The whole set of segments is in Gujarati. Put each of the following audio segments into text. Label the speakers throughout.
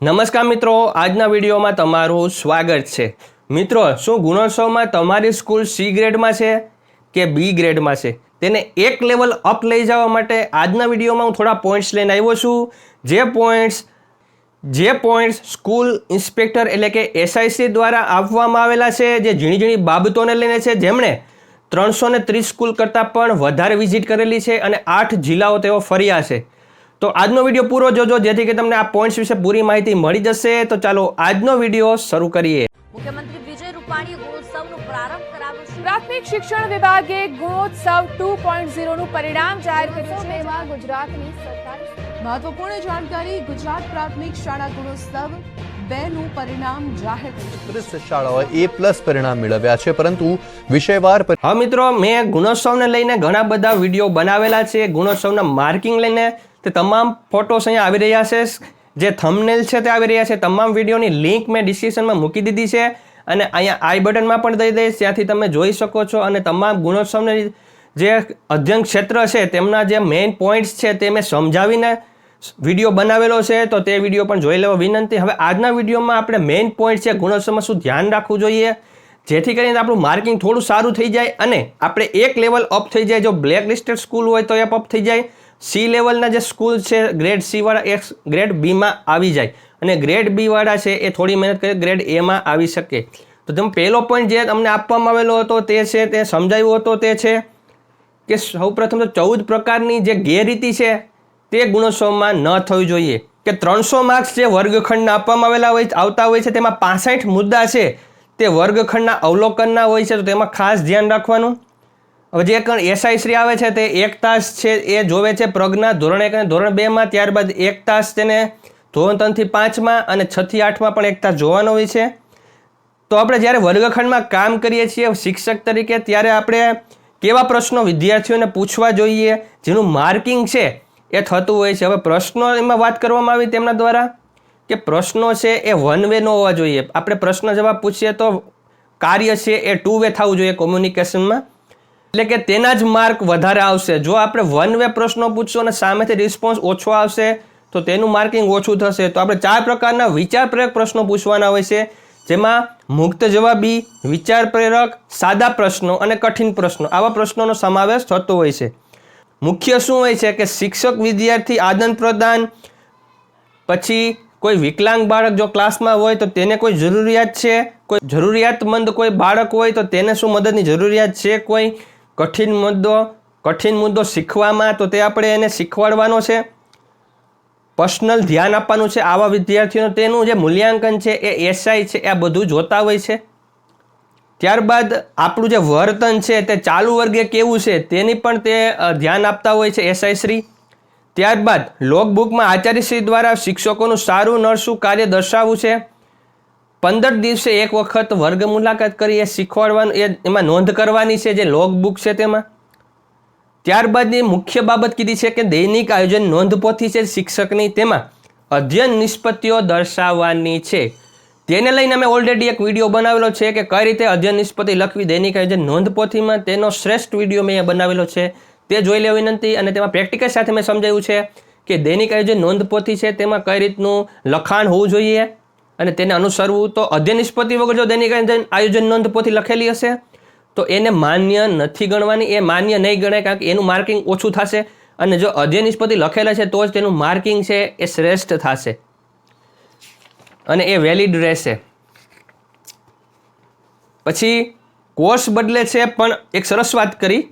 Speaker 1: નમસ્કાર મિત્રો, આજના વિડીયોમાં તમારું સ્વાગત છે. મિત્રો, શું ગુણોત્સવમાં તમારી સ્કૂલ સી ગ્રેડમાં છે કે બી ગ્રેડમાં છે? તેને એક લેવલ અપ લઈ જવા માટે આજના વિડીયોમાં હું થોડા પોઈન્ટ્સ લઈને આવ્યો છું. જે પોઈન્ટ્સ જે પોઈન્ટ્સ સ્કૂલ ઇન્સ્પેક્ટર એટલે કે એસઆઈસી દ્વારા આપવામાં આવેલા છે, જે ઝીણી ઝીણી બાબતોને લઈને છે, જેમણે ત્રણસો ને ત્રીસ સ્કૂલ કરતાં પણ વધારે વિઝિટ કરેલી છે અને આઠ જિલ્લાઓ તેઓ ફર્યા છે. તો આજનો વીડિયો પૂરો જોજો જેથી કે તમને આ પોઈન્ટ્સ વિશે પૂરી માહિતી મળી જશે. તો ચાલો આજનો વીડિયો શરૂ કરીએ.
Speaker 2: મુખ્યમંત્રી વિજય રૂપાણીએ ગુણોત્સવનો પ્રારંભ કરાવ્યો છે.
Speaker 3: પ્રાથમિક શિક્ષણ વિભાગે ગુણોત્સવ 2.0 નું પરિણામ જાહેર કર્યું છે.
Speaker 4: તેમાં ગુજરાતની સરકારી મહત્વપૂર્ણ જાણકારી ગુજરાત પ્રાથમિક શાળા ગુણોત્સવ પરિણામ જાહેર
Speaker 5: ત્રીસ શાળાઓએ એ પ્લસ પરિણામ મેળવ્યા છે પરંતુ વિષયવાર
Speaker 1: હા મિત્રો મેં ગુણોત્સવને લઈને ઘણા બધા વીડિયો બનાવેલા છે. ગુણોત્સવના માર્કિંગ લઈને તે તમામ ફોટોસ અહીંયા આવી રહ્યા છે. જે થમનેલ છે તે આવી રહ્યા છે. તમામ વિડીયોની લિંક મેં ડિસ્ક્રિપ્શનમાં મૂકી દીધી છે અને અહીંયા આઈ બટનમાં પણ દઈ દઈશ. ત્યાંથી તમે જોઈ શકો છો અને તમામ ગુણોત્સવને જે અધ્યયન ક્ષેત્ર છે તેમના જે મેઇન પોઈન્ટ્સ છે તે મેં સમજાવીને વીડિયો બનાવેલો છે. તો તે વીડિયો પણ જોઈ લેવો વિનંતી. હવે આજના વિડીયોમાં આપણે મેઇન પોઈન્ટ છે ગુણોત્સવમાં શું ધ્યાન રાખવું જોઈએ? જેથી કરીને આપણું માર્કિંગ થોડું સારું થઈ જાય અને આપણે એક લેવલ અપ થઈ જાય. જો બ્લેક લિસ્ટેડ સ્કૂલ હોય તો એપ અપ થઈ જાય. સી લેવલના જે સ્કૂલ છે ગ્રેડ સીવાળા એ ગ્રેડ બીમાં આવી જાય. અને ગ્રેડ બીવાળા છે એ થોડી મહેનત કરી ગ્રેડ એમાં આવી શકે. તો તમે પહેલો પોઈન્ટ જે તમને આપવામાં આવેલો હતો તે છે, તે સમજાવ્યો હતો તે છે કે સૌપ્રથમ તો ચૌદ પ્રકારની જે ગેરરીતિ છે તે ગુણોત્સવમાં ન થવી જોઈએ. કે ત્રણસો માર્ક્સ જે વર્ગખંડના આપવામાં આવેલા હોય, આવતા હોય છે, તેમાં પાસઠ મુદ્દા છે તે વર્ગખંડના અવલોકનના હોય છે, તો તેમાં ખાસ ધ્યાન રાખવાનું. હવે જે કણ એસઆઈ શ્રી આવે છે તે એક તાસ છે, એ જોવે છે પ્રજ્ઞા ધોરણ એક અને ધોરણ બેમાં ત્યારબાદ એક તાસ તેને ધોરણ ત્રણથી પાંચમાં અને છથી આઠમાં પણ એક તાસ જોવાનો હોય છે. તો આપણે જ્યારે વર્ગખંડમાં કામ કરીએ છીએ શિક્ષક તરીકે, ત્યારે આપણે કેવા પ્રશ્નો વિદ્યાર્થીઓને પૂછવા જોઈએ? જેનું માર્કિંગ છે એ થતું હોય છે. હવે પ્રશ્નો એમાં વાત કરવામાં આવી તેમના દ્વારા કે પ્રશ્નો છે એ વન વે ન હોવા જોઈએ. આપણે પ્રશ્ન જવાબ પૂછીએ તો કાર્ય છે એ ટુ વે થવું જોઈએ કોમ્યુનિકેશનમાં. એટલે કે તેના જ માર્ક વધારે આવશે. જો આપણે વન વે પ્રશ્નો પૂછશો અને સામેથી રિસ્પોન્સ ઓછો આવશે, તો તેનું માર્કિંગ ઓછું થશે. તો આપણે ચાર પ્રકારના વિચાર પ્રેરક પ્રશ્નો પૂછવાના હોય છે, જેમાં મુક્ત જવાબી વિચાર પ્રેરક સાદા પ્રશ્નો અને કઠિન પ્રશ્નો. આવા પ્રશ્નોનો સમાવેશ થતો હોય છે. મુખ્ય શું હોય છે કે શિક્ષક વિદ્યાર્થી આદાન પ્રદાન, પછી કોઈ વિકલાંગ બાળક જો ક્લાસમાં હોય તો તેને કોઈ જરૂરિયાત છે? કોઈ જરૂરિયાતમંદ કોઈ બાળક હોય તો તેને શું મદદની જરૂરિયાત છે? કોઈ કઠિન મુદ્દો કઠિન મુદ્દો શીખવામાં, તો તે આપણે એને શીખવાડવાનો છે. પર્સનલ ધ્યાન આપવાનું છે આવા વિદ્યાર્થીઓનું. તેનું જે મૂલ્યાંકન છે, એ એસઆઈ છે, એ બધું જોતા હોય છે. ત્યારબાદ આપણું જે વર્તન છે, તે ચાલુ વર્ગે કેવું છે, તેની પણ તે ધ્યાન આપતા હોય છે એસઆઈ શ્રી. ત્યારબાદ લોકબુકમાં આચાર્યશ્રી દ્વારા શિક્ષકોનું સારું નરસું કાર્ય દર્શાવવું છે. પંદર દિવસે એક વખત વર્ગ મુલાકાત કરી, એ શીખવાડવાનું, એ એમાં નોંધ કરવાની છે જે લોગ બુક છે તેમાં. ત્યારબાદની મુખ્ય બાબત કીધી છે કે દૈનિક આયોજન નોંધપોથી છે, શિક્ષકની તેમાં અધ્યયન નિષ્પત્તિઓ દર્શાવવાની છે. તેને લઈને અમે ઓલરેડી એક વીડિયો બનાવેલો છે કે કઈ રીતે અધ્યયન નિષ્પત્તિ લખવી, દૈનિક આયોજન નોંધપોથીમાં, તેનો શ્રેષ્ઠ વીડિયો મેં બનાવેલો છે. તે જોઈ લેવા વિનંતી અને તેમાં પ્રેક્ટિકલ સાથે મેં સમજાવ્યું છે કે દૈનિક આયોજન નોંધપોથી છે, તેમાં કઈ રીતનું લખાણ હોવું જોઈએ અને તેને અનુસરવું તો નિષ્પત્તિ વગર જો દૈનિક આયોજન નોંધ નોંધપોથી લખેલી હશે, તો એને માન્ય નથી ગણવાની, એ માન્ય નહીં ગણાય કારણ કે એનું માર્કિંગ ઓછું થશે. અને જો અધ્યયન નિષ્પત્તિ લખેલા છે, તો જ તેનું માર્કિંગ છે, એ શ્રેષ્ઠ થશે. અને એ વેલિડ રહેશે. પછી, કોષ બદલે છે પણ એક સરસ વાત કરી.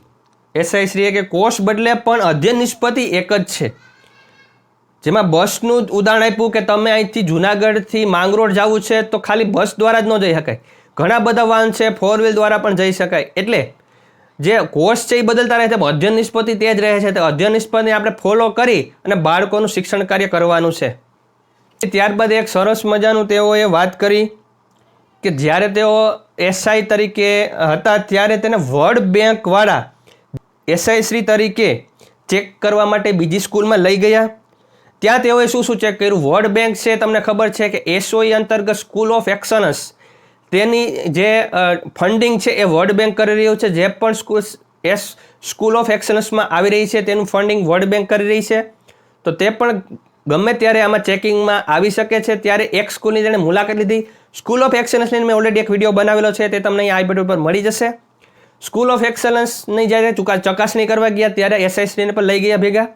Speaker 1: એસઆઈ શ્રીએ કે કોષ બદલે પણ અધ્યયન નિષ્પત્તિ એક જ છે. જેમાં બસનું જ ઉદાહરણ આપ્યું કે તમે અહીંથી જુનાગઢથી માંગરોળ જવું છે તો ખાલી બસ દ્વારા જ ન જઈ શકાય. ઘણા બધા વાહન છે ફોર વ્હીલ દ્વારા પણ જઈ શકાય. એટલે જે કોર્સ છે એ બદલતા રહે છે. અધ્યયન નિષ્પત્તિ તે જ રહે છે. તો અધ્યયન નિષ્પત્તિ આપણે ફોલો કરી અને બાળકોનું શિક્ષણ કાર્ય કરવાનું છે. ત્યારબાદ એક સરસ મજાનું તેઓએ વાત કરી કે જ્યારે તેઓ એસઆઈ તરીકે હતા, ત્યારે તેને વર્લ્ડ બેંકવાળા એસઆઈ શ્રી તરીકે ચેક કરવા માટે બીજી સ્કૂલમાં લઈ ગયા. ત્યાં તેઓએ શું શું ચેક કર્યું? વર્લ્ડ બેંક છે, તમને ખબર છે કે એસઓઈ અંતર્ગત સ્કૂલ ઓફ એક્શનસ તેની જે ફંડિંગ છે એ વર્લ્ડ બેંક કરી રહ્યું છે. જે પણ સ્કૂલ એસ સ્કૂલ ઓફ એક્શનસમાં આવી રહી છે, તેનું ફંડિંગ વર્લ્ડ બેંક કરી રહી છે. તો તે પણ ગમે ત્યારે આમાં ચેકિંગમાં આવી શકે છે, ત્યારે એક સ્કૂલની જેણે મુલાકાત લીધી. સ્કૂલ ઓફ એક્સલન્સની મેં ઓલરેડી એક વીડિયો બનાવેલો છે, તે તમને આ બટન ઉપર મળી જશે. સ્કૂલ ઓફ એક્સલન્સની જ્યારે ચુકા, ચકાસણી કરવા ગયા, ત્યારે એસઆઈસીને પણ લઈ ગયા ભેગા.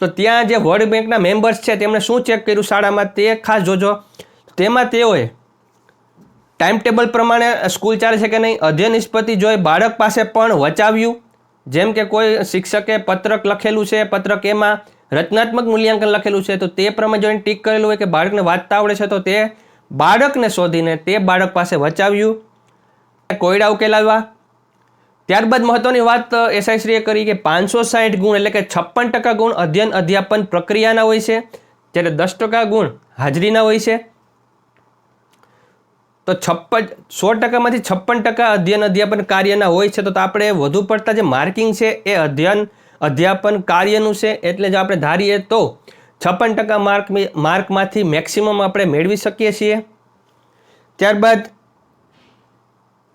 Speaker 1: તો ત્યાં જે વર્લ્ડ બેંકના મેમ્બર્સ છે, તેમણે શું ચેક કર્યું શાળામાં તે ખાસ જોજો. તેમાં તેઓએ ટાઈમ ટેબલ પ્રમાણે સ્કૂલ ચાલે છે કે નહીં અધ્યય નિષ્પત્તિ જોઈ બાળક પાસે પણ વચાવ્યું. જેમ કે કોઈ શિક્ષકે પત્રક લખેલું છે, પત્રક એમાં રચનાત્મક મૂલ્યાંકન લખેલું છે, તો તે પ્રમાણે જોઈને ટીક કરેલું હોય કે બાળકને વાંચતા આવડે છે, તો તે બાળકને શોધીને તે બાળક પાસે વચાવ્યું. કોયડા ઉકેલાવ્યા. ત્યારબાદ મહત્વની વાત એસઆઈશ્રીએ કરી કે પાંચસો સાઠ ગુણ એટલે કે છપ્પન ટકા ગુણ અધ્યયન અધ્યાપન પ્રક્રિયાના હોય છે, જ્યારે દસ ટકા ગુણ હાજરીના હોય છે. તો છપ્પન, સો ટકામાંથી છપ્પન ટકા અધ્યયન અધ્યાપન કાર્યના હોય છે, તો આપણે વધુ પડતા જે માર્કિંગ છે એ અધ્યયન અધ્યાપન કાર્યનું છે, એટલે જો આપણે ધારીએ તો છપ્પન ટકા માર્ક માર્કમાંથી મેક્સિમમ આપણે મેળવી શકીએ છીએ. ત્યારબાદ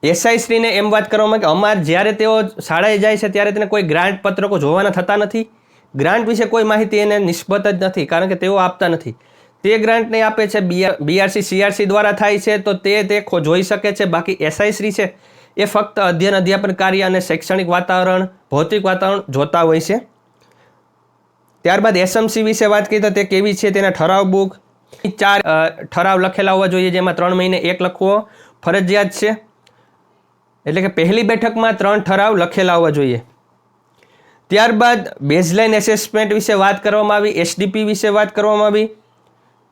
Speaker 1: એસઆઈશ્રીને એમ વાત કરવામાં કે અમાર જ્યારે તેઓ શાળાએ જાય છે ત્યારે તેને કોઈ ગ્રાન્ટ પત્રકો જોવાના થતા નથી. ગ્રાન્ટ વિશે કોઈ માહિતી એને નિસ્બત જ નથી, કારણ કે તેઓ આપતા નથી. તે ગ્રાન્ટને આપે છે બીઆરસી સીઆરસી દ્વારા થાય છે તો તે તે જોઈ શકે છે. બાકી એસઆઈશ્રી છે એ ફક્ત અધ્યયન અધ્યાપન કાર્ય અને શૈક્ષણિક વાતાવરણ, ભૌતિક વાતાવરણ જોતા હોય છે. ત્યારબાદ એસએમસી વિશે વાત કરીએ તો તે કેવી છે તેના ઠરાવ બુક, ચાર ઠરાવ લખેલા હોવા જોઈએ જેમાં ત્રણ મહિને એક લખવો ફરજિયાત છે. એટલે કે પહેલી બેઠકમાં ત્રણ ઠરાવ લખેલા હોવા જોઈએ. ત્યારબાદ બેઝલાઇન એસેસમેન્ટ વિશે વાત કરવામાં આવી એસડીપી વિશે વાત કરવામાં આવી.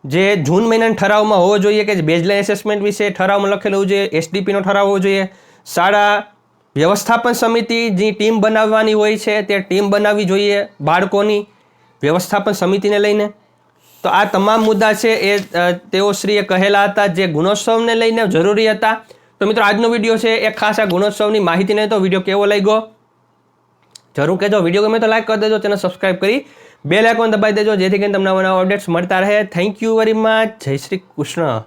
Speaker 1: જે જૂન મહિનાના ઠરાવમાં હોવો જોઈએ કે બેઝલાઇન એસેસમેન્ટ વિશે ઠરાવમાં લખેલું હોવું જોઈએ એસડીપીનો ઠરાવ હોવો જોઈએ. શાળા વ્યવસ્થાપન સમિતિ જે ટીમ બનાવવાની હોય છે તે ટીમ બનાવવી જોઈએ બાળકોની વ્યવસ્થાપન સમિતિને લઈને. તો આ તમામ મુદ્દા છે એ તેઓ શ્રીએ કહેલા હતા જે ગુણોત્સવને લઈને જરૂરી હતા. તો મિત્રો, આજનો વીડિયો છે એ ખાસ આ ગુણોત્સવની માહિતીને. તો વીડિયો કેવો લાગ્યો? જરૂર કહેજો. વીડિયો ગમે તો લાઈક કરી દેજો, ચેનલ સબસ્ક્રાઈબ કરી બે લાઇકોન દબાવી દેજો, જેથી કરીને તમને નવા અપડેટ્સ મળતા રહે. થેન્ક યુ વેરી મચ જય શ્રી કૃષ્ણ.